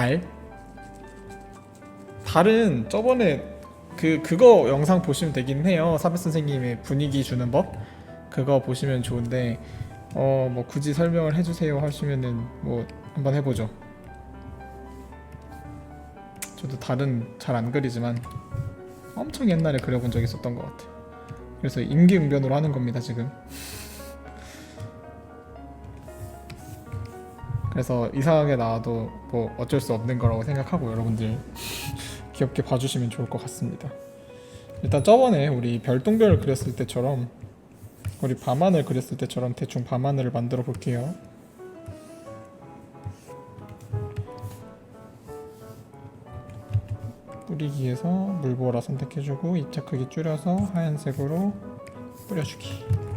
달? 달은 저번에 그 그거 영상 보시면 되긴 해요. 사베 선생님의 분위기 주는 법? 그거 보시면 좋은데 어 뭐 굳이 설명을 해주세요 하시면은 뭐 한번 해보죠. 저도 달은 잘 안 그리지만 엄청 옛날에 그려본 적이 있었던 것 같아요. 그래서 임기응변으로 하는 겁니다 지금 그래서 이상하게 나와도 뭐 어쩔 수 없는 거라고 생각하고 여러분들 귀엽게 봐주시면 좋을 것 같습니다. 일단 저번에 우리 별똥별을 그렸을 때처럼 우리 밤하늘 그렸을 때처럼 대충 밤하늘을 만들어 볼게요. 뿌리기에서 물보라 선택해주고 입자 크기 줄여서 하얀색으로 뿌려주기.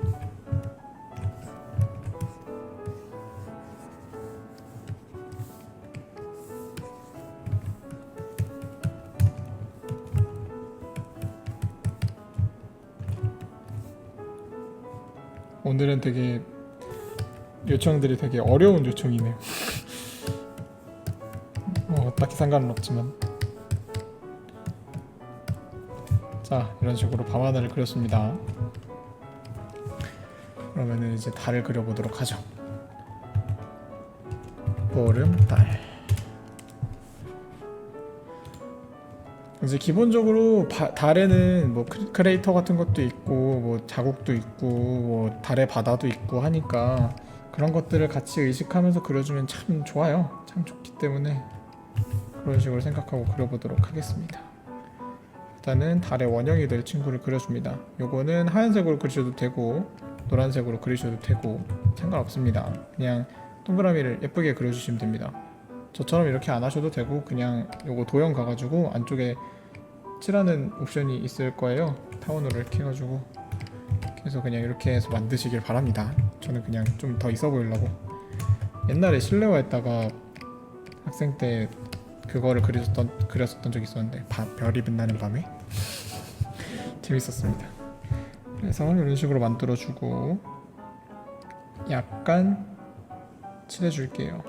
오늘은 되게 요청들이 되게 어려운 요청이네요. 뭐 딱히 상관은 없지만 자 이런 식으로 밤하늘을 그렸습니다. 그러면은 이제 달을 그려보도록 하죠. 보름 달. 이제 기본적으로 바- 달에는 뭐 크- 크레이터 같은 것도 있고 뭐 자국도 있고 뭐 달의 바다도 있고 하니까 그런 것들을 같이 의식하면서 그려주면 참 좋아요. 참 좋기 때문에 그런 식으로 생각하고 그려보도록 하겠습니다. 일단은 달의 원형이 될 친구를 그려줍니다. 요거는 하얀색으로 그리셔도 되고 노란색으로 그리셔도 되고 상관없습니다. 그냥 동그라미를 예쁘게 그려주시면 됩니다. 저처럼 이렇게 안 하셔도 되고 그냥 요거 도형 가가지고 안쪽에 칠하는 옵션이 있을 거예요. 타원으로 이렇게 해가지고 그래서 그냥 이렇게 해서 만드시길 바랍니다. 저는 그냥 좀 더 있어 보이려고. 옛날에 실내화 했다가 학생 때 그거를 그렸었던, 그렸었던 적이 있었는데 바- 별이 빛나는 밤에? 재밌었습니다. 그래서 이런 식으로 만들어주고 약간 칠해줄게요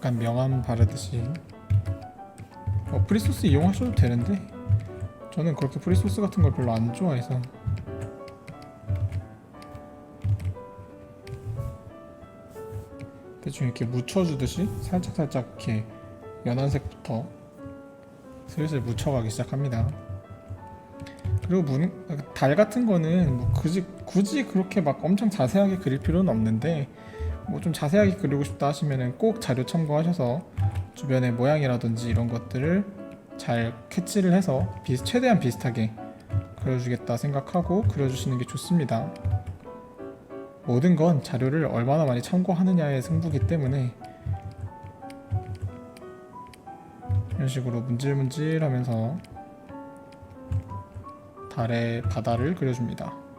약간 명암 바르듯이. 어, 프리소스 이용하셔도 되는데? 저는 그렇게 프리소스 같은 걸 별로 안 좋아해서. 대충 이렇게 묻혀주듯이 살짝살짝 이렇게 연한색부터 슬슬 묻혀가기 시작합니다. 그리고 문, 달 같은 거는 뭐 굳이, 굳이 그렇게 막 엄청 자세하게 그릴 필요는 없는데 뭐 좀 자세하게 그리고 싶다 하시면은 꼭 자료 참고하셔서 주변의 모양이라든지 이런 것들을 잘 캐치를 해서 비슷, 최대한 비슷하게 그려주겠다 생각하고 그려주시는 게 좋습니다. 모든 건 자료를 얼마나 많이 참고하느냐의 승부기 때문에 이런 식으로 문질문질 하면서 달의 바다를 그려줍니다.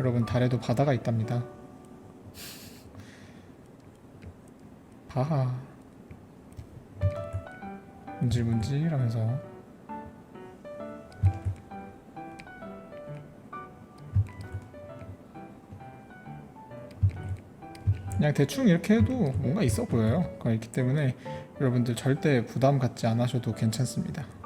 여러분 달에도 바다가 있답니다. 바하 문질문질 하면서 그냥 대충 이렇게 해도 뭔가 있어 보여요. 그거 있기 때문에 여러분들 절대 부담 갖지 않으셔도 괜찮습니다.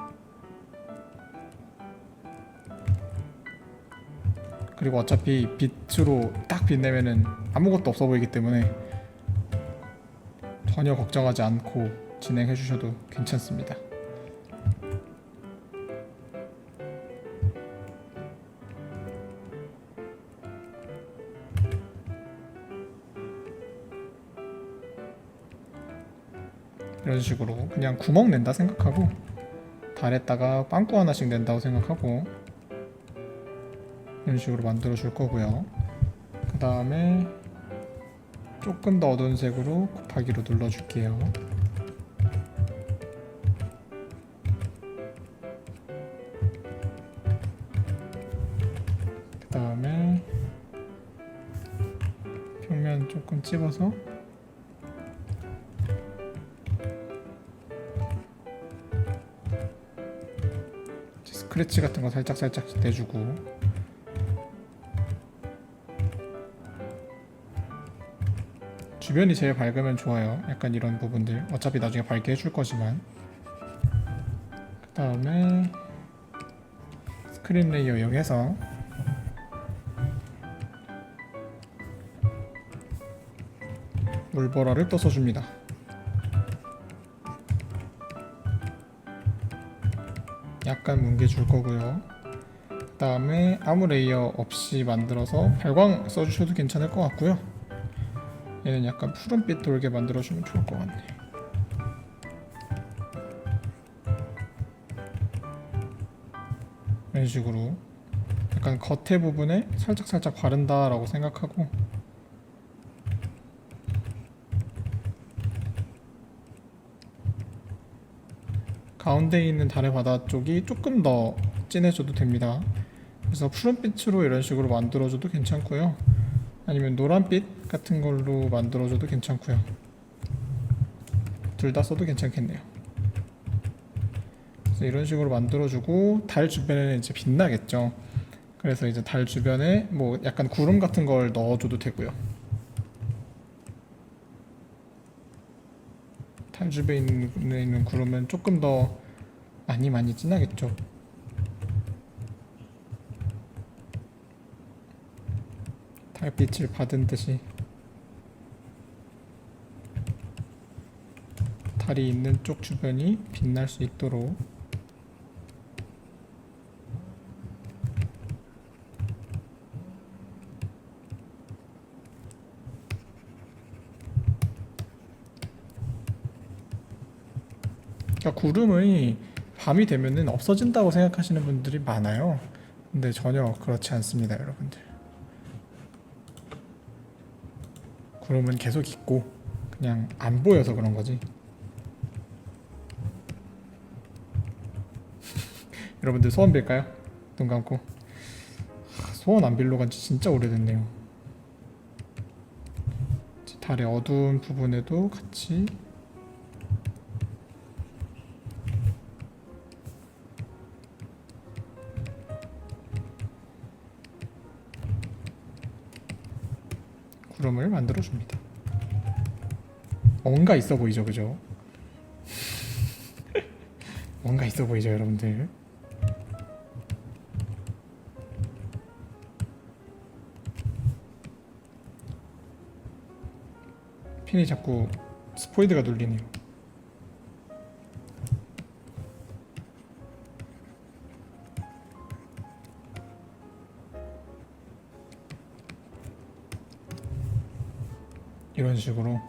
그리고 어차피 빛으로 딱 빛내면은 아무것도 없어 보이기 때문에 전혀 걱정하지 않고 진행해 주셔도 괜찮습니다. 이런 식으로 그냥 구멍 낸다 생각하고 달에다가 빵꾸 하나씩 낸다고 생각하고 이런 식으로 만들어 줄 거고요. 그 다음에 조금 더 어두운 색으로 곱하기로 눌러 줄게요. 그 다음에 평면 조금 찝어서 스크래치 같은 거 살짝 살짝 내주고 주변이 제일 밝으면 좋아요. 약간 이런 부분들 어차피 나중에 밝게 해줄 거지만 그 다음에 스크린 레이어 이용해서 물보라를 또 써줍니다. 약간 뭉개 줄 거고요. 그 다음에 아무 레이어 없이 만들어서 발광 써주셔도 괜찮을 것 같고요. 얘는 약간 푸른빛 돌게 만들어주면 좋을 것 같네. 이런 식으로 약간 겉에 부분에 살짝 살짝 바른다 라고 생각하고 가운데 있는 달의 바다 쪽이 조금 더 진해져도 됩니다. 그래서 푸른빛으로 이런 식으로 만들어줘도 괜찮고요. 아니면 노란빛 같은 걸로 만들어줘도 괜찮고요. 둘 다 써도 괜찮겠네요. 그래서 이런 식으로 만들어주고 달 주변에는 이제 빛나겠죠. 그래서 이제 달 주변에 뭐 약간 구름 같은 걸 넣어줘도 되고요. 달 주변에 있는, 구름은 조금 더 많이 많이 진하겠죠. 달빛을 받은 듯이 달이 있는 쪽 주변이 빛날 수 있도록 그러니까 구름이 밤이 되면은 없어진다고 생각하시는 분들이 많아요. 근데 전혀 그렇지 않습니다, 여러분들. 구름은 계속 있고 그냥 안 보여서 그런 거지. 여러분들 소원 빌까요? 눈 감고. 하, 소원 안 빌러 간지 진짜 오래됐네요. 달의 어두운 부분에도 같이 구름을 만들어 줍니다. 뭔가 있어 보이죠, 그죠? 뭔가 있어 보이죠, 여러분들. 핀이 자꾸 스포이드가 눌리네요. 이런 식으로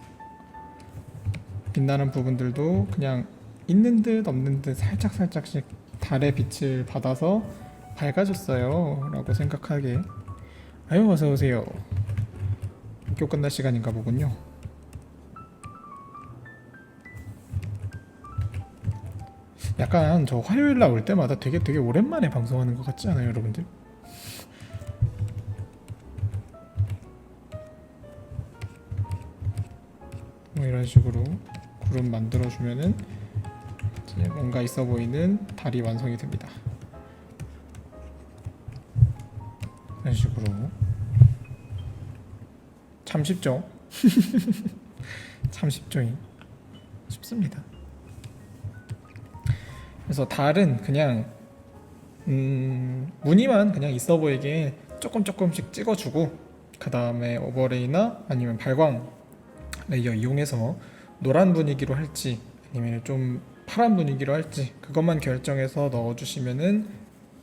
빛나는 부분들도 그냥 있는 듯 없는 듯 살짝 살짝씩 달의 빛을 받아서 밝아졌어요 라고 생각하게. 아유 어서 오세요. 학교 끝날 시간인가 보군요. 약간 저 화요일 날 올 때마다 되게 되게 오랜만에 방송하는 것 같지 않아요 여러분들? 이런 식으로 구름 만들어 주면은 이제 뭔가 있어 보이는 달이 완성이 됩니다. 이런 식으로 참 쉽죠? 참 쉽죠잉 쉽습니다. 그래서 달은 그냥 음, 무늬만 그냥 있어 보이게 조금 조금씩 찍어주고 그 다음에 오버레이나 아니면 발광 레이어 이용해서 노란 분위기로 할지 아니면 좀 파란 분위기로 할지 그것만 결정해서 넣어주시면은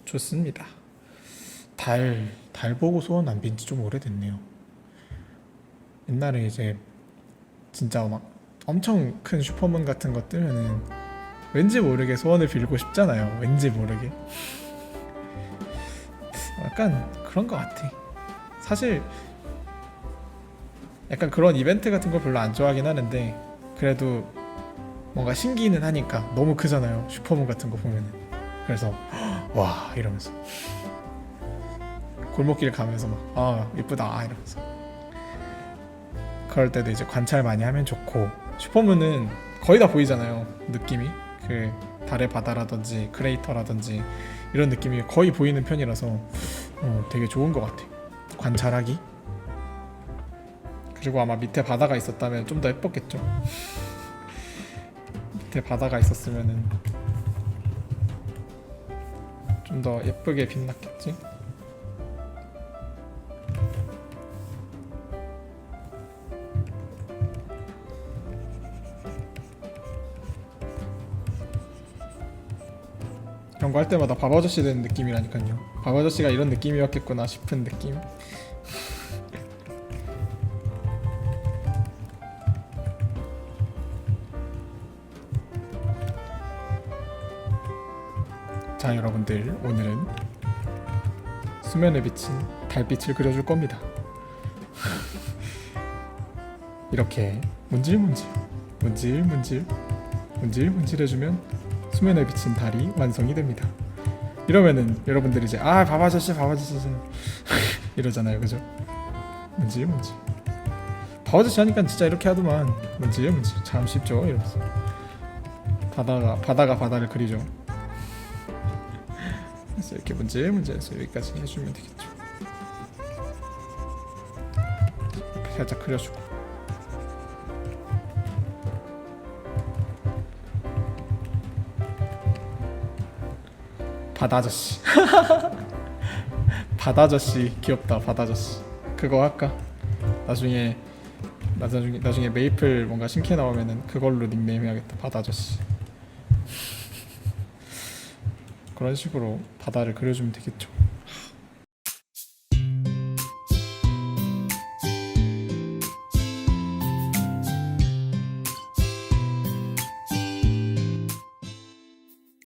좋습니다. 달, 달 보고 소원 안 빈지 좀 오래됐네요. 옛날에 이제 진짜 막 엄청 큰 슈퍼문 같은 거 뜨면은 왠지 모르게 소원을 빌고 싶잖아요. 왠지 모르게. 약간 그런 것 같아. 사실 약간 그런 이벤트 같은 걸 별로 안 좋아하긴 하는데 그래도 뭔가 신기는 하니까 너무 크잖아요. 슈퍼문 같은 거 보면은. 그래서 와 이러면서. 골목길 가면서 막 아 이쁘다 이러면서. 그럴 때도 이제 관찰 많이 하면 좋고. 슈퍼문은 거의 다 보이잖아요 느낌이. 그 달의 바다라든지 크레이터라든지 이런 느낌이 거의 보이는 편이라서 어, 되게 좋은 것 같아. 관찰하기. 그리고 아마 밑에 바다가 있었다면 좀 더 예뻤겠죠. 밑에 바다가 있었으면은 좀 더 예쁘게 빛났겠지. 이런 거할 때마다 밥 아저씨 되는 느낌이라니까요. 밥 아저씨가 이런 느낌이었겠구나 싶은 느낌. 자 여러분들 오늘은 수면에 비친 달빛을 그려줄 겁니다. 이렇게 문질문질 문질문질 문질문질 해주면 수면에 비친 달이 완성이 됩니다. 이러면은 여러분들이 이제 아밥 아저씨 이러잖아요, 그죠? 문질문질 밥 아저씨 하니까 진짜 이렇게 하더만 문질문질 참 쉽죠 이러면서 바다가 바다가 바다를 그리죠. 그래서 이렇게 문질문질해서 여기까지 해주면 되겠죠. 살짝 그려주고. 바다 아저씨. 바다 아저씨 귀엽다. 바다 아저씨. 그거 할까? 나중에 나중에 나중에 메이플 뭔가 신캐 나오면은 그걸로 닉네임 해야겠다. 바다 아저씨. 그런 식으로 바다를 그려주면 되겠죠.